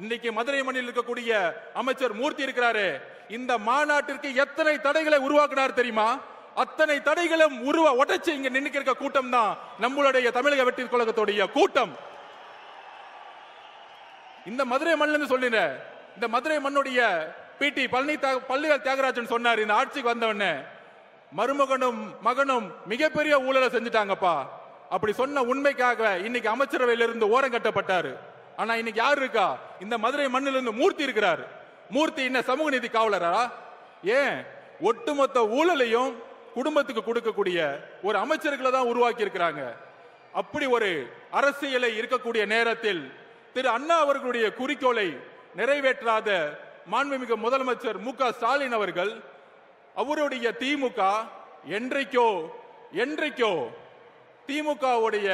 இன்னைக்கு மதுரை மண்ணில் இருக்கக்கூடிய அமைச்சர் மூர்த்தி இருக்கிறாரு. இந்த மாநாட்டிற்கு எத்தனை தடைகளை உருவாக்குனார் தெரியுமா? அத்தனை தடைகளும் உருவ உடைச்சு இங்க நின்னுக்கு இருக்க கூட்டம் தான் நம்மளுடைய தமிழக வெற்றி கழகத்துடைய கூட்டம். இந்த மதுரை மண்ணில் சொல்லின இந்த மதுரை மண்ணுடைய பிடி பழனி பள்ளிகள் தியாகராஜன் சொன்னார் இந்த ஆட்சிக்கு வந்தவொடனே மருமகனும் மகனும் மிகப்பெரிய ஊழலை செஞ்சுட்டாங்கப்பா. அப்படி சொன்ன உண்மைக்காக இன்னைக்கு அமைச்சரவையிலிருந்து ஓரம் கட்டப்பட்டாரு. ஆனா இன்னைக்கு யார் இருக்கா? இந்த மதுரை மண்ணில இருந்து மூர்த்தி இருக்கிறார். மூர்த்தி என்ன சமூக நீதி காவலரா? ஏன்? ஒட்டுமொத்த ஊழலையும் குடும்பத்துக்கு கொடுக்கக்கூடிய ஒரு அமைச்சர்களை தான் உருவாக்கி இருக்கிறாங்க அப்படி ஒரு அரசியலை இருக்கக்கூடிய நேரத்தில் திரு அண்ணா அவர்களுடைய குறிக்கோளை நிறைவேற்றாத மாண்புமிகு முதலமைச்சர் மு க ஸ்டாலின் அவர்கள் அவருடைய திமுக என்றைக்கோ என்றைக்கோ திமுகவுடைய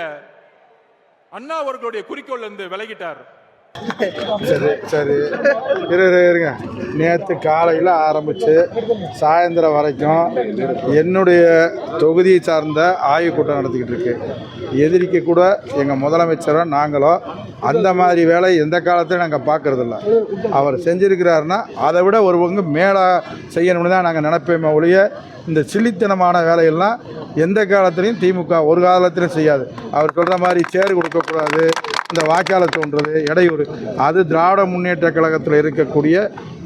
அண்ணா அவர்களுடைய குறிக்கோள் இருந்து விலகிட்டார். சரி சரி. இரு இரு, இருங்க. நேற்று காலையில் ஆரம்பித்து சாயந்தரம் வரைக்கும் என்னுடைய தொகுதியை சார்ந்த ஆய்வு கூட்டம் நடத்திக்கிட்டு இருக்கு. எதிரிக்கு கூட எங்கள் முதலமைச்சரோ நாங்களோ அந்த மாதிரி வேலை எந்த காலத்திலும் நாங்கள் பார்க்கறதில்ல. அவர் செஞ்சுருக்கிறாருன்னா அதை விட ஒரு பங்கு மேலே செய்யணும்னு தான் நாங்கள் நினைப்போமே ஒழிய இந்த சில்லித்தனமான வேலையெல்லாம் எந்த காலத்துலையும் திமுக ஒரு காலத்திலையும் செய்யாது. அவர் சொல்கிற மாதிரி சேர் கொடுக்கக்கூடாது இந்த வாக்காளர் தோன்றது இடையூறு. அது திராவிட முன்னேற்ற கழகத்தில் இருக்கக்கூடிய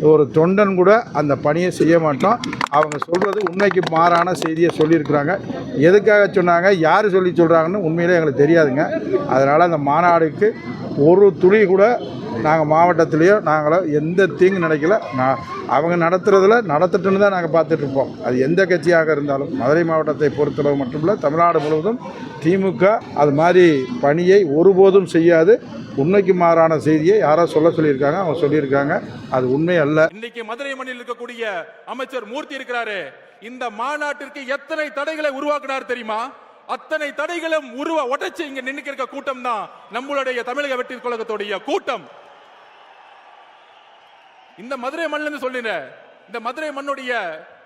ஒரு தொண்டன் கூட அந்த பணியை செய்ய மாட்டோம். அவங்க சொல்கிறது உண்மைக்கு மாறான செய்தியை சொல்லியிருக்கிறாங்க. எதுக்காக சொன்னாங்க யார் சொல்லி சொல்கிறாங்கன்னு உண்மையிலே எங்களுக்கு தெரியாதுங்க. அதனால் அந்த மாநாடுக்கு ஒரு துளி கூட நாங்கள் மாவட்டத்திலேயோ நாங்களோ எந்த தீங்கு நினைக்கல. நான் அவங்க நடத்துகிறதுல நடத்தட்டுன்னு தான் நாங்கள் பார்த்துட்ருப்போம் அது எந்த கட்சியாக இருந்தாலும் மதுரை மாவட்டத்தை பொறுத்தளவு மட்டுமில்ல தமிழ்நாடு முழுவதும் திமுக அது மாதிரி பணியை ஒருபோதும் செய்யாது. உண்மைக்கு மாறான செய்தியை யாரோ சொல்ல சொல்லியிருக்காங்க அவங்க சொல்லியிருக்காங்க. அது உண்மை அல்ல. இன்னைக்கு மதுரை மண்ணில் இருக்கக்கூடிய அமைச்சர் மூர்த்தி இருக்கிறாரு. இந்த மாநாட்டிற்கு எத்தனை தடைகளை உருவாக்குனார் தெரியுமா? அத்தனை தடைகளும் உருவ உடைச்சு இங்க நின்னுக்கு கூட்டம் தான் நம்மளுடைய தமிழக வெற்றி கழகத்துடைய கூட்டம். இந்த மதுரை மண்ணில் சொல்லின இந்த மதுரை மண்ணுடைய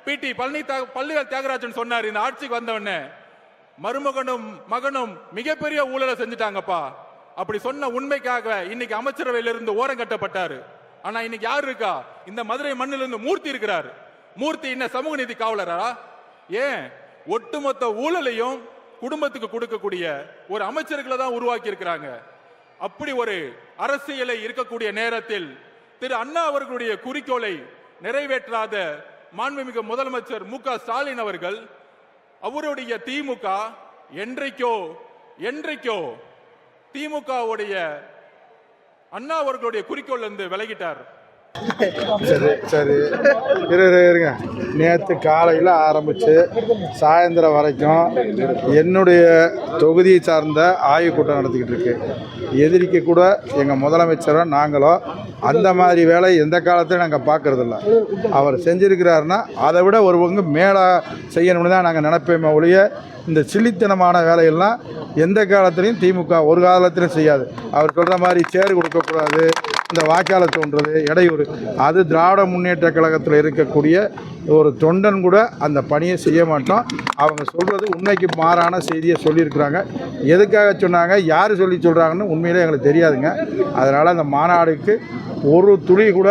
பிடி பழனி பள்ளிகள் தியாகராஜன் சொன்னார். இந்த ஆட்சிக்கு வந்தவொடனே மருமகனும் மகனும் மிகப்பெரிய ஊழலை செஞ்சுட்டாங்கப்பா. அப்படி சொன்ன உண்மைக்காக இன்னைக்கு அமைச்சரவையிலிருந்து ஓரம் கட்டப்பட்டாரு. ஆனா இன்னைக்கு யார் இருக்கா? இந்த மதுரை மண்ணிலிருந்து மூர்த்தி இருக்கிறார். மூர்த்தி என்ன சமூக நீதி காவலரா? ஏன்? ஒட்டுமொத்த ஊழலையும் குடும்பத்துக்கு கொடுக்கக்கூடிய ஒரு அமைச்சர்களை தான் உருவாக்கி இருக்கிறாங்க அப்படி ஒரு அரசியலை இருக்கக்கூடிய நேரத்தில் திரு அண்ணா அவர்களுடைய குறிக்கோளை நிறைவேற்றாத மாண்புமிகு முதலமைச்சர் மு க ஸ்டாலின் அவர்கள் அவருடைய திமுக என்றைக்கோ என்றைக்கோ திமுகவுடைய அண்ணா அவர்களுடைய குறிக்கோள் இருந்து விலகிட்டார். சரி சரி. இரு இரு, இருங்க. நேற்று காலையில் ஆரம்பித்து சாயந்தரம் வரைக்கும் என்னுடைய தொகுதியை சார்ந்த ஆய்வுக் கூட்டம் நடத்திக்கிட்டு இருக்கு. எதிரிக்கு கூட எங்கள் முதலமைச்சரோ நாங்களோ அந்த மாதிரி வேலை எந்த காலத்திலும் நாங்கள் பார்க்குறதில்ல. அவர் செஞ்சுருக்கிறாருன்னா அதை விட ஒரு பங்கு மேலே செய்யணும்னு தான் நாங்கள் நினைப்போமே ஒழிய இந்த சில்லித்தனமான வேலையெல்லாம் எந்த காலத்துலையும் திமுக ஒரு காலத்திலையும் செய்யாது. அவர் சொல்கிற மாதிரி சேர் கொடுக்கக்கூடாது இந்த வாக்காளர் தோன்றது இடையூறு அது திராவிட முன்னேற்ற கழகத்தில் இருக்கக்கூடிய ஒரு தொண்டன் கூட அந்த பணியை செய்ய மாட்டோம். அவங்க சொல்கிறது உண்மைக்கு மாறான செய்தியை சொல்லியிருக்கிறாங்க. எதுக்காக சொன்னாங்க யார் சொல்லி சொல்கிறாங்கன்னு உண்மையிலே எங்களுக்கு தெரியாதுங்க. அதனால் அந்த மாநாடுக்கு ஒரு துளி கூட